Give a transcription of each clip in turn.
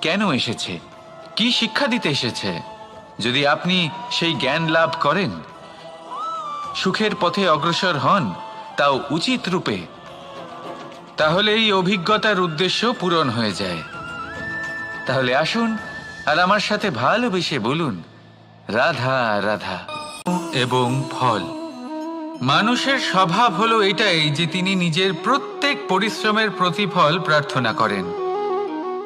কেন এসেছে? কি শিক্ষা দিতে এসেছে? যদি আপনি সেই জ্ঞান লাভ করেন, সুখের পথে অগ্রসর হন, তাও উচিত রূপে, তাহলে এই অভিজ্ঞতার উদ্দেশ্য পূরণ হয়ে যায়। তাহলে আসুন আর আমার সাথে ভালোবেসে বলুন, রাধা রাধা। এবং ফল। মানুষের স্বভাব হলো এটাই যে তিনি নিজের প্রত্যেক পরিশ্রমের প্রতিফল প্রার্থনা করেন।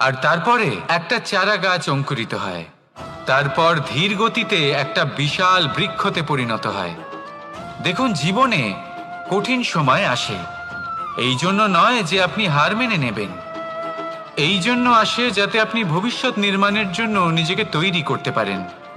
আর তারপরে একটা চারা গাছ অঙ্কুরিত হয়। তারপর ধীর গতিতে একটা বিশাল বৃক্ষতে পরিণত হয়। দেখুন, জীবনে কঠিন সময় আসে। এই জন্য নয় যে আপনি হার মেনে নেবেন। এই জন্য আসে যাতে আপনি ভবিষ্যৎ নির্মাণের জন্য নিজেকে তৈরি করতে পারেন।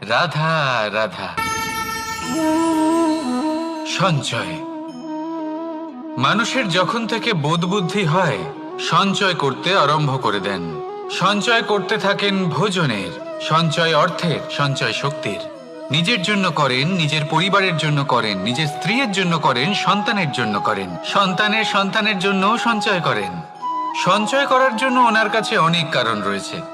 রাধা রাধা। সঞ্চয়। মানুষের যখন থেকে বোধবুদ্ধি হয়, সঞ্চয় করতে আরম্ভ করে দেন। সঞ্চয় করতে থাকেন ভোজনের, সঞ্চয় অর্থের, সঞ্চয় শক্তির। নিজের জন্য করেন, নিজের পরিবারের জন্য করেন, নিজের স্ত্রীর জন্য করেন, সন্তানের জন্য করেন। সন্তানের সন্তানের জন্যও সঞ্চয় করেন। সঞ্চয় করার জন্য ওনার কাছে অনেক কারণ রয়েছে।